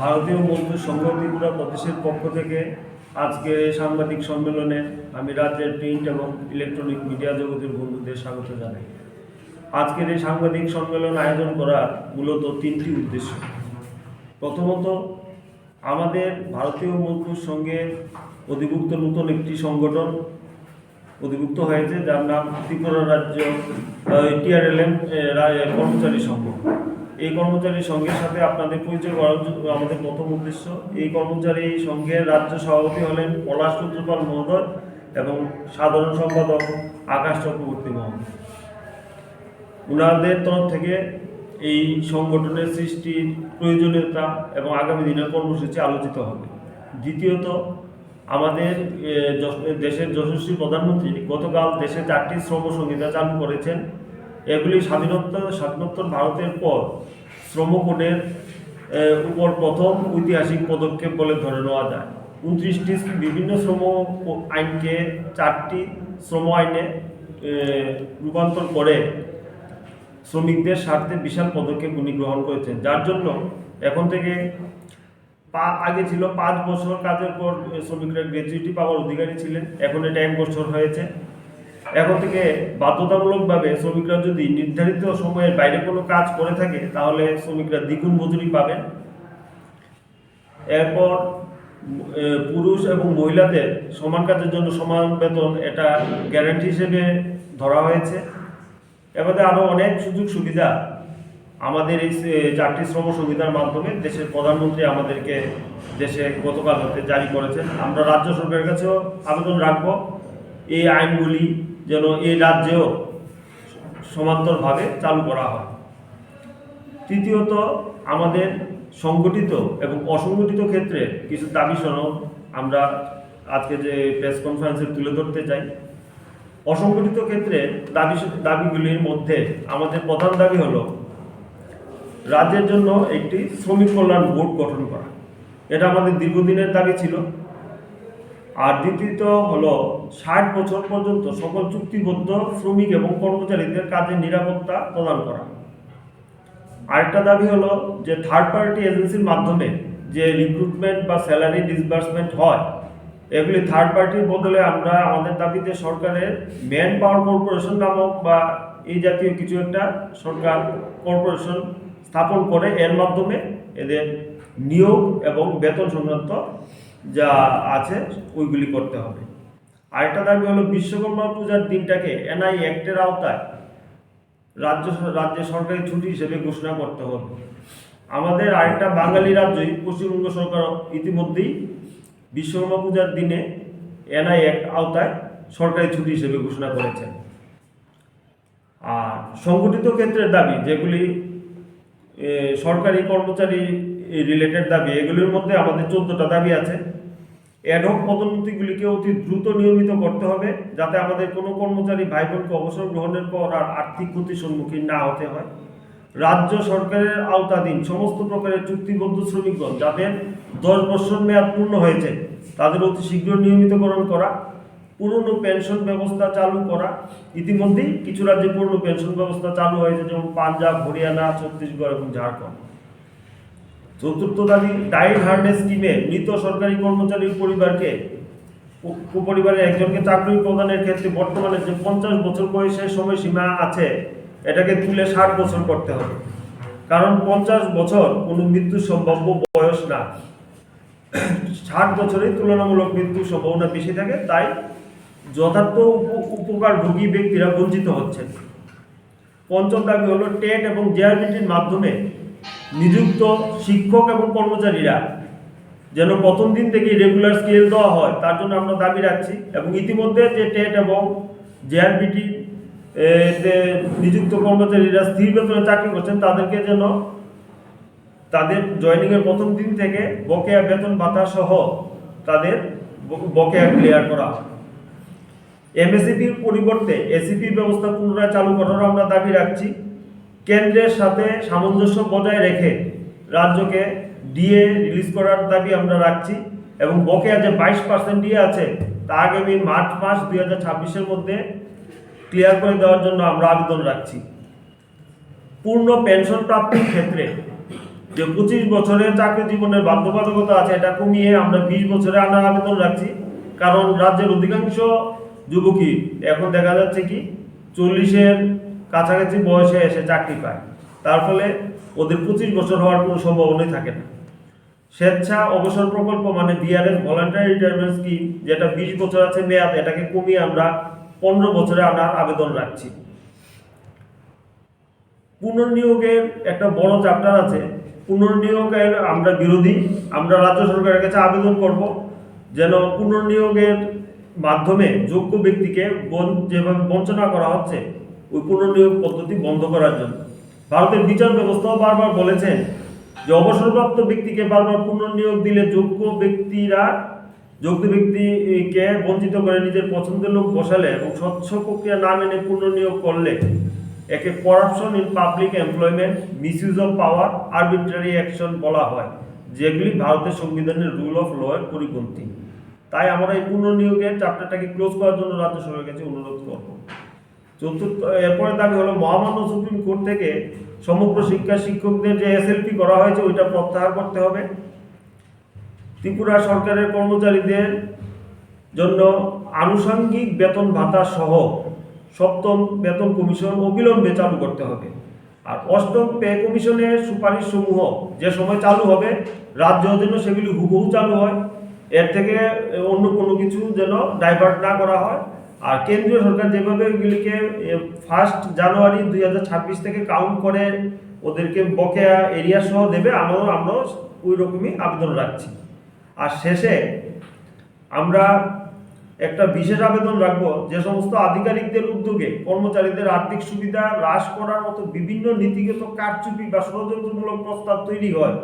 ভারতীয় মজদুর সংঘ ত্রিপুরা প্রদেশের পক্ষ থেকে আজকে সাংবাদিক সম্মেলনে আমি রাজ্যের প্রিন্ট এবং ইলেকট্রনিক মিডিয়া জগতের বন্ধুদের স্বাগত জানাই। আজকের এই সাংবাদিক সম্মেলন আয়োজন করার মূলত তিনটি উদ্দেশ্য। প্রথমত, আমাদের ভারতীয় মজদুর সঙ্গে অধিভুক্ত নতুন একটি সংগঠন অধিভুক্ত হয়েছে, যার নাম ত্রিপুরা রাজ্য টিআরএলএম কর্মচারী সংঘ। এই কর্মচারী সংঘের সাথে আপনাদের পরিচয় করার আমাদের প্রথম উদ্দেশ্য। এই কর্মচারী সংঘের রাজ্য সভাপতি হলেন পলাশ রুদ্রপাল মহোদয় এবং সাধারণ সম্পাদক আকাশ চক্রবর্তী মহোদয়। উনাদের তরফ থেকে এই সংগঠনের সৃষ্টির প্রয়োজনীয়তা এবং আগামী দিনের কর্মসূচি আলোচিত হবে। দ্বিতীয়ত, আমাদের দেশের যশস্বী প্রধানমন্ত্রী গতকাল দেশে চারটি শ্রম সংহিতা চালু করেছেন। এগুলি স্বাধীনতা স্বাধীনোত্তর ভারতের পর শ্রম কোডের উপর প্রথম ঐতিহাসিক পদক্ষেপ বলে ধরে নেওয়া যায়। উনত্রিশটি বিভিন্ন শ্রম আইনকে চারটি শ্রম আইনে রূপান্তর করে শ্রমিকদের স্বার্থে বিশাল পদক্ষেপ উনি গ্রহণ করেছেন। যার জন্য এখন থেকে পা আগে ছিল পাঁচ বছর কাজের পর শ্রমিকরা গ্র্যাচুইটি পাওয়ার অধিকারী ছিলেন। এখন এটা এক বছর হয়েছে। এখন থেকে বাধ্যতামূলকভাবে শ্রমিকরা যদি নির্ধারিত সময়ের বাইরে কোনো কাজ করে থাকে, তাহলে শ্রমিকরা দ্বিগুণ মজুরি পাবেন। এরপর পুরুষ এবং মহিলাদের সমান কাজের জন্য সমান বেতন, এটা গ্যারান্টি হিসেবে ধরা হয়েছে। এবারে আরও অনেক সুযোগ সুবিধা আমাদের এই চারটি শ্রম সুবিধার মাধ্যমে দেশের প্রধানমন্ত্রী আমাদেরকে দেশে গতকাল হতে জারি করেছেন। আমরা রাজ্য সরকারের কাছেও আবেদন রাখব। এই আইনগুলি যেন এই রাজ্যেও সমান্তরভাবে চালু করা হয়। তৃতীয়ত, আমাদের সংগঠিত এবং অসংগঠিত ক্ষেত্রে কিছু দাবি সনদ আমরা আজকে যে প্রেস কনফারেন্সে তুলে ধরতে চাই। অসংগঠিত ক্ষেত্রে দাবি দাবিগুলির মধ্যে আমাদের প্রধান দাবি হলো রাজ্যের জন্য একটি শ্রমিক কল্যাণ বোর্ড গঠন করা। এটা আমাদের দীর্ঘদিনের দাবি ছিল। আর দ্বিতীয়ত হলো ষাট বছর পর্যন্ত সকল চুক্তিবদ্ধ শ্রমিক এবং কর্মচারীদের কাজের নিরাপত্তা প্রদান করা। আরেকটা দাবি হলো যে থার্ড পার্টি এজেন্সির মাধ্যমে যে রিক্রুটমেন্ট বা স্যালারি ডিসবার্সমেন্ট হয়, এগুলি থার্ড পার্টির বদলে আমরা আমাদের দাবিতে সরকারের ম্যান পাওয়ার কর্পোরেশন নামক বা এই জাতীয় কিছু একটা সরকার কর্পোরেশন স্থাপন করে, এর মাধ্যমে এদের নিয়োগ এবং বেতন সংক্রান্ত যা আছে, ওইগুলি করতে হবে। আরেকটা দাবি হলো, বিশ্বকর্মা পূজার দিনটাকে এনআই অ্যাক্টের আওতায় রাজ্য রাজ্যে সরকারি ছুটি হিসেবে ঘোষণা করতে হবে। আমাদের আরেকটা বাঙালি রাজ্যই পশ্চিমবঙ্গ সরকার ইতিমধ্যেই বিশ্বকর্মা পূজার দিনে এনআই অ্যাক্ট আওতায় সরকারি ছুটি হিসেবে ঘোষণা করেছেন। আর সংগঠিত ক্ষেত্রের দাবি, যেগুলি সরকারি কর্মচারী রিলেটেড দাবি, এগুলির মধ্যে আমাদের চোদ্দটা দাবি আছে। অ্যাডহক পদোন্নতিগুলিকে অতি দ্রুত নিয়মিত করতে হবে যাতে আমাদের কোনো কর্মচারী ভাই বোনকে অবসর গ্রহণের পর আর আর্থিক ক্ষতির সম্মুখীন না হতে হয়। রাজ্য সরকারের আওতাধীন সমস্ত প্রকারের চুক্তিবদ্ধ শ্রমিকগণ যাদের দশ বছর মেয়াদ পূর্ণ হয়েছে, তাদের অতি শীঘ্র নিয়মিতকরণ করা, পুরনো পেনশন ব্যবস্থা চালু করা, ইতিমধ্যেই কিছু রাজ্যে পুরনো পেনশন ব্যবস্থা চালু হয়েছে, যেমন পাঞ্জাব, হরিয়ানা, ছত্তিশগড় এবং ঝাড়খণ্ড। চতুর্থ দাবি ডাইট হার্নেস স্কিমে মৃত সরকারি কর্মচারীর পরিবারকে প- পরিবারের একজনকে চাকরি প্রদানের ক্ষেত্রে বর্তমানে যে পঞ্চাশ বছর বয়সের সময়সীমা আছে, এটাকে তুলে ষাট বছর করতে হবে। কারণ পঞ্চাশ বছর কোনো মৃত্যু সম্ভাব্য বয়স না। ষাট বছরেই তুলনামূলক মৃত্যুর সম্ভাবনা বেশি থাকে, তাই যথার্থ উপ- উপকারভোগী ব্যক্তিরা বঞ্চিত হচ্ছেন। পঞ্চম দাবি হলো টেট এবং জেআরবিটির মাধ্যমে নিযুক্ত শিক্ষক এবং কর্মচারীরা যেন প্রথম দিন থেকে রেগুলার স্কেল দেওয়া হয়, তার জন্য আমরা দাবি রাখছি এবং ইতিমধ্যে যে টেট এবং জেআরবিটি নিযুক্ত কর্মচারীরা স্থির বেতনে চাকরি করছেন, তাদেরকে যেন তাদের জয়েনিংয়ের প্রথম দিন থেকে বকেয়া বেতন ভাতা সহ তাদের বকেয়া ক্লিয়ার করা। এমএসিপির পরিবর্তে এসিপি ব্যবস্থা পুনরায় চালু করার আমরা দাবি রাখছি। কেন্দ্রের সাথে সামঞ্জস্য বজায় রেখে রাজ্যকে ডিএ রিলিজ করার দাবি আমরা রাখছি এবং বকেয়া যে বাইশ পার্সেন্ট ডিএ আছে তা আগামী মার্চ মাস দুই হাজার ছাব্বিশের মধ্যে ক্লিয়ার করে দেওয়ার জন্য আমরা আবেদন রাখছি। পূর্ণ পেনশন প্রাপ্তির ক্ষেত্রে যে পঁচিশ বছরের চাকরি জীবনের বাধ্যবাধকতা আছে, এটা কমিয়ে আমরা বিশ বছরে আনার আবেদন রাখছি। কারণ রাজ্যের অধিকাংশ যুবকই, এখন দেখা যাচ্ছে কি, চল্লিশের কাছাকাছি বয়সে এসে চাকরি পায়। তার ফলে ওদের পঁচিশ বছর হওয়ার কোনো সম্ভাবনাই থাকে না। স্বেচ্ছা অবসর প্রকল্প মানে বিআরএস ভলান্টারি রিটায়ারমেন্ট স্কিম যেটা বিশ বছর আছে মেয়াদ, এটাকে কমিয়ে আমরা পনেরো বছরে আনার আবেদন রাখছি। পুনর্নিয়োগের একটা বড় চ্যাপ্টার আছে। পুনর্নিয়োগের আমরা বিরোধী, আমরা রাজ্য সরকারের কাছে আবেদন করব যেন পুনর্নিয়োগের মাধ্যমে যোগ্য ব্যক্তিকে যেভাবে বঞ্চনা করা হচ্ছে ওই পুনর্নিয়োগ পদ্ধতি বন্ধ করার জন্য। ভারতের বিচার ব্যবস্থাও বারবার বলেছেন যে অবসরপ্রাপ্ত ব্যক্তিকে বারবার পুনর্নিয়োগ দিলে যোগ্য ব্যক্তিরা, যোগ্য ব্যক্তিকে বঞ্চিত করে নিজের পছন্দের লোক বসালে এবং স্বচ্ছ প্রক্রিয়া না মেনে পুনর্নিয়োগ করলে একে corruption in public employment misuse of power arbitrary action বলা হয়, যেগুলি ভারতের সংবিধানের রুল অফ ল এর পরিপন্থী। তাই আমরা এই পুনর্নিয়োগের চ্যাপ্টারটাকে ক্লোজ করার জন্য রাজ্য সরকারের কাছে অনুরোধ করব। চতুর্থ, এরপরে দাবি হলো, মহামান্য সুপ্রিম কোর্ট থেকে সমগ্র শিক্ষা শিক্ষকদের যে এসএলপি করা হয়েছে, ওইটা প্রত্যাহার করতে হবে। ত্রিপুরা সরকারের কর্মচারীদের জন্য আনুষঙ্গিক বেতন ভাতা সহ সপ্তম বেতন কমিশন অবিলম্বে চালু করতে হবে। আর অষ্টম পে কমিশনের সুপারিশ সমূহ যে সময় চালু হবে, রাজ্য যেন সেগুলি হুবহু চালু হয়, এর থেকে অন্য কোনো কিছু যেন ডাইভার্ট না করা হয়। আর কেন্দ্রীয় সরকার যেভাবে এগুলিকে ফার্স্ট জানুয়ারি দুই হাজার ছাব্বিশ থেকে কাউন্ট করে ওদেরকে বকেয়া এরিয়া সহ দেবে, আমরাও আমরাও ওই রকমই আবেদন রাখছি। আর শেষে আমরা একটা বিশেষ আবেদন রাখব, যে সমস্ত আধিকারিকদের উদ্যোগে, কর্মচারীদের আর্থিক সুবিধা হ্রাস করার মতো বিভিন্ন নীতিগত কারচুপি বা ষড়যন্ত্রমূলক প্রস্তাব তৈরি হয়